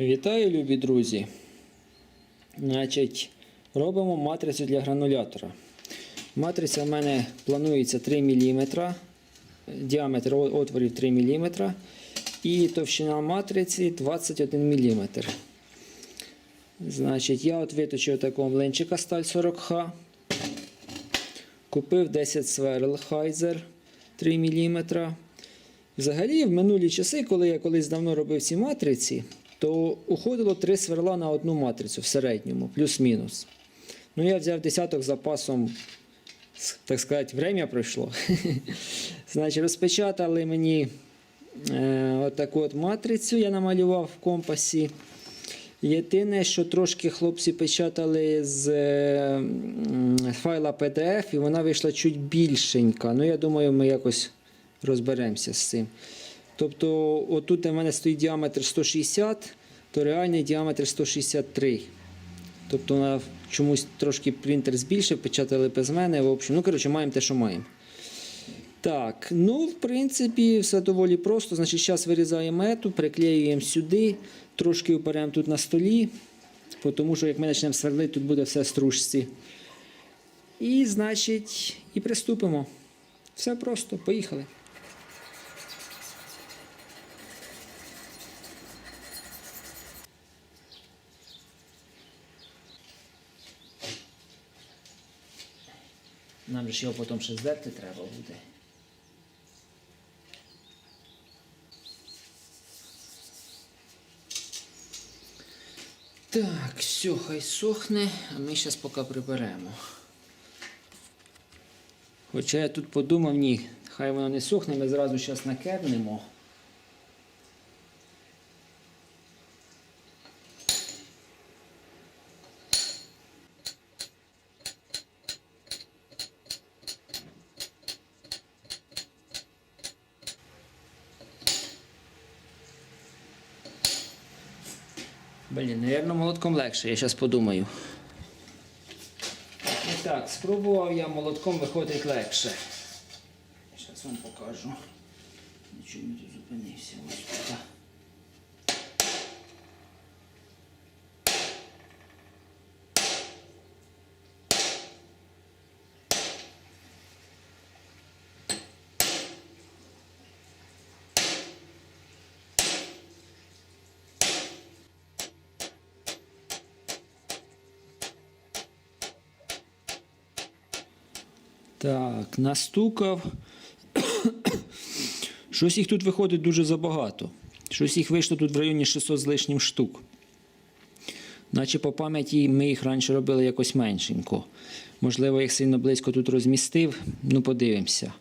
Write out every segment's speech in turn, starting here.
Вітаю, любі друзі. Значить, робимо матрицю для гранулятора. Матриця в мене планується 3 мм, діаметр отворів 3 мм і товщина матриці 21 мм. Значить, я от виточив такого млинчика сталь 40Х. Купив 10 сверл Хайзер 3 мм. Взагалі, в минулі часи, коли я колись давно робив ці матриці, то уходило три сверла на одну матрицю в середньому, плюс-мінус. Ну, я взяв десяток запасом, так сказати, время пройшло. Значить, розпечатали мені е, отаку от матрицю, я намалював в компасі. Єдине, що трошки хлопці печатали з е, файла PDF, і вона вийшла чуть більшенька. Ну, я думаю, ми якось розберемося з цим. Тобто, отут у мене стоїть діаметр 160, то реальний діаметр 163. Тобто вона чомусь трошки принтер збільшив, печатали без мене. В общем, ну, коротше, маємо те, що маємо. Так, ну, в принципі, все доволі просто. Значить, зараз вирізаємо ету, приклеюємо сюди, трошки оперемо тут на столі, тому що як ми почнемо сверлити, тут буде все стружці. І, значить, і приступимо. Все просто, поїхали. Нам же його потім ще здерти треба буде. Так, все, хай сохне, а ми зараз поки приберемо. Хоча я тут подумав, ні, хай воно не сохне, ми зразу зараз накернемо. Блін, наверное, молотком легше, я зараз подумаю. Так, спробував я молотком виходить легше. Зараз вам покажу. Нічого не зупинився? Ось тут. Так, настукав. Щось їх тут виходить дуже забагато. Щось їх вийшло тут в районі 600 з лишнім штук. Наче по пам'яті ми їх раніше робили якось меншенько. Можливо, їх сильно близько тут розмістив. Ну, подивимося.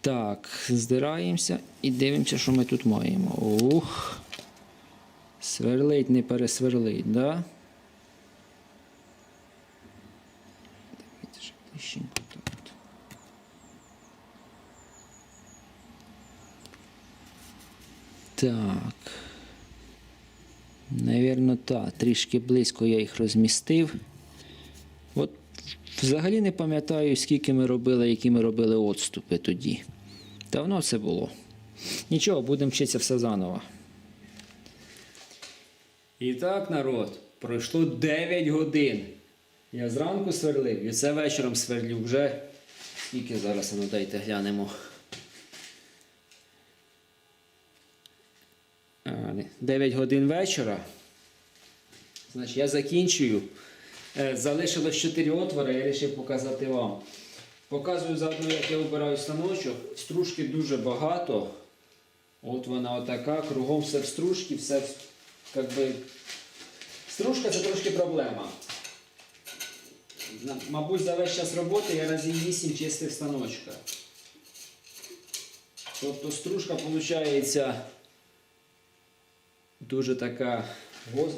Так, здираємося і дивимося, що ми тут маємо. Ух. Сверлить, не пересверлить, да? Так Так. Навірно, так. Трішки близько я їх розмістив. От взагалі не пам'ятаю, скільки ми робили, які ми робили отступи тоді. Давно це було. Нічого, будемо вчитися все заново. І так, народ, пройшло 9 годин. Я зранку сверлив, і це вечором сверлю вже. Скільки зараз, ну дайте глянемо. А, не, 9 годин вечора. Значить, я закінчую. Е, Залишилось 4 отвори, я вирішив показати вам. Показую заодно, як я обираю станочок. Стружки дуже багато. От вона отака, кругом все в стружці, все в- как би. Стружка це трошки проблема. Мабуть, за весь час роботи я разів 8 чистив станочка. Тобто стружка виходить дуже така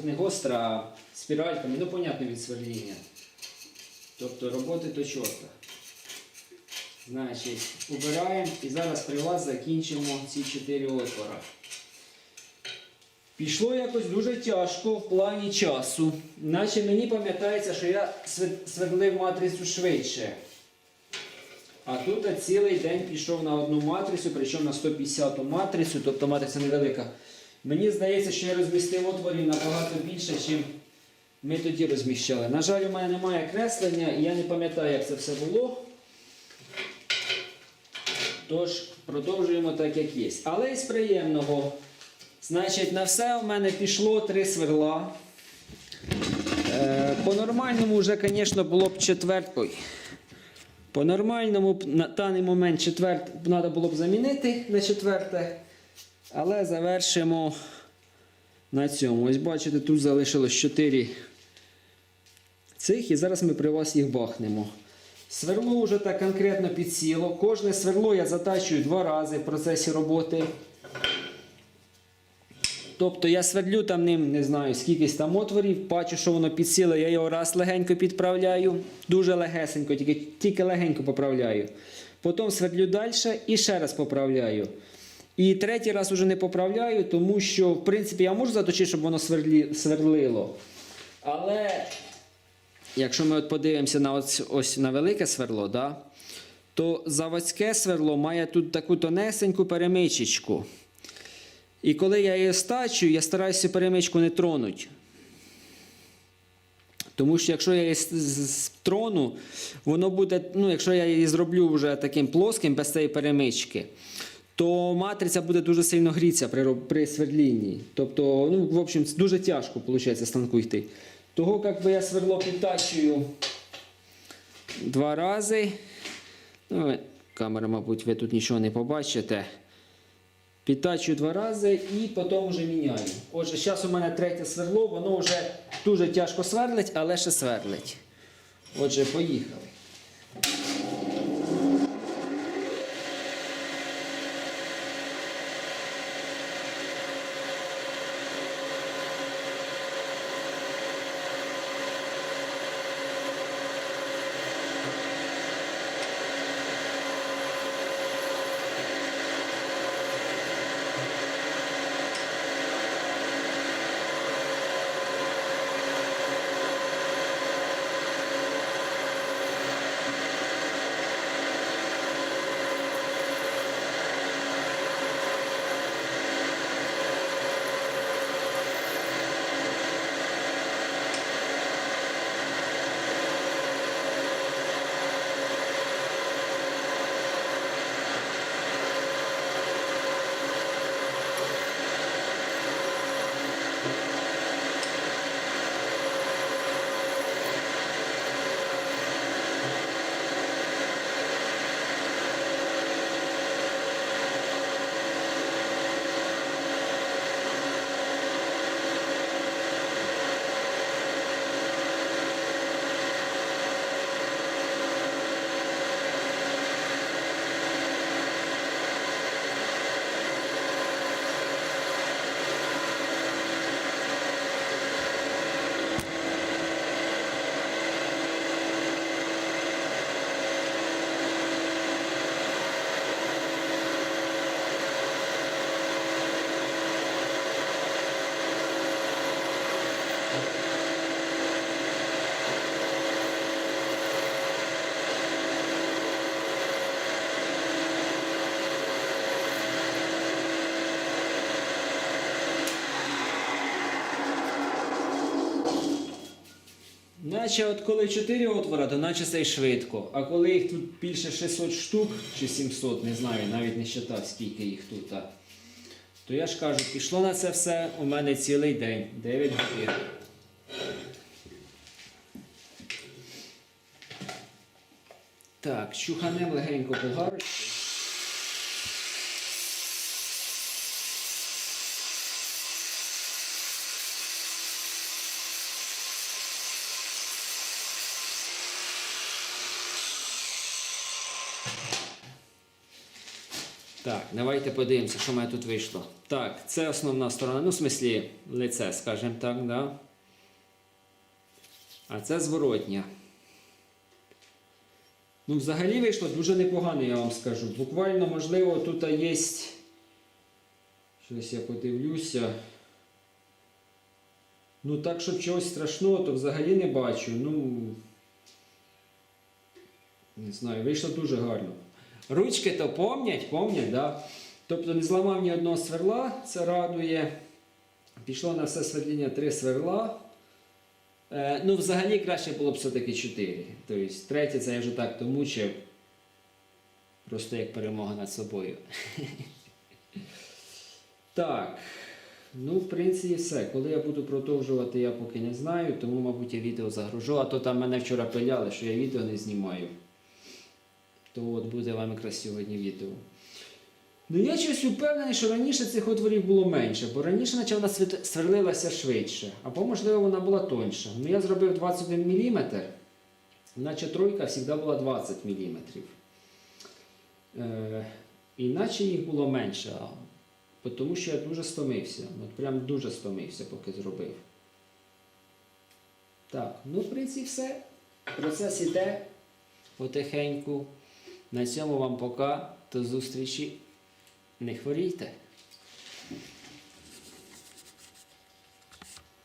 не гостра, а спіральками, ну, понятно, від сверління. Тобто роботи то чорта. Значить, убираємо і зараз при вас закінчимо ці 4 отвора. Пішло якось дуже тяжко в плані часу. Наче мені пам'ятається, що я свер- сверлив матрицю швидше. А тут цілий день пішов на одну матрицю, причому на 150 матрицю, тобто матриця невелика. Мені здається, що я розмістив отворів набагато більше, ніж ми тоді розміщали. На жаль, у мене немає креслення, і я не пам'ятаю, як це все було. Тож, продовжуємо так, як є. Але із приємного. Значить, на все у мене пішло три сверла. Е, По-нормальному вже, звісно, було б четверть. По-нормальному на даний момент четверт треба було б замінити на четверте. Але завершимо на цьому. Ось бачите, тут залишилось 4 цих, і зараз ми при вас їх бахнемо. Сверло вже так конкретно підсіло. Кожне сверло я затачую два рази в процесі роботи. Тобто я свердлю там ним, не знаю, скількись там отворів, бачу, що воно підсіло, я його раз легенько підправляю, дуже легесенько, тільки, тільки легенько поправляю. Потім свердлю далі і ще раз поправляю. І третій раз уже не поправляю, тому що, в принципі, я можу заточити, щоб воно сверлі, сверлило. Але якщо ми от подивимося на ось, ось на велике сверло, да, то заводське сверло має тут таку тонесеньку перемичечку. І коли я її стачу, я стараюся перемичку не тронути. Тому що якщо я її трону, воно буде, ну, якщо я її зроблю вже таким плоским, без цієї перемички, то матриця буде дуже сильно грітися при, при свердлінні. Тобто, ну, в общем, дуже тяжко виходить станку йти. Того, як би я сверло підтачую два рази. Ну, камера, мабуть, ви тут нічого не побачите. Підтачую два рази і потім вже міняю. Отже, зараз у мене третє сверло, воно вже дуже тяжко сверлить, але ще сверлить. Отже, поїхали. Наче от коли 4 отвора, то наче це й швидко. А коли їх тут більше 600 штук чи 700, не знаю, навіть не считав, скільки їх тут. То я ж кажу, пішло на це все у мене цілий день, 9 годин. Так, чуханем легенько по Так, давайте подивимося, що в мене тут вийшло. Так, це основна сторона, ну, в смислі, лице, скажімо так, да? А це зворотня. Ну, взагалі вийшло дуже непогано, я вам скажу. Буквально, можливо, тут є. Щось я подивлюся. Ну, так, щоб чогось страшного, то взагалі не бачу. Ну. Не знаю, вийшло дуже гарно. Ручки то помнять, помнять, да? Тобто не зламав ні одного сверла, це радує. Пішло на все свердління три сверла. Е, ну, взагалі краще було б все-таки 4. Тобто, третє це я вже так то мучив. Просто як перемога над собою. так. Ну, в принципі, все. Коли я буду продовжувати, я поки не знаю, тому, мабуть, я відео загружу. А то там мене вчора пиляли, що я відео не знімаю. То от буде вам якраз сьогодні відео. Ну я щось впевнений, що раніше цих отворів було менше, бо раніше наче вона сверлилася швидше, або, можливо, вона була тоньша. Ну я зробив 21 мм, наче тройка завжди була 20 мм. Е, іначе їх було менше, тому що я дуже стомився. От прям дуже стомився, поки зробив. Так, ну в принципі все. Процес іде потихеньку. На цьому вам пока. До зустрічі. Не хворійте.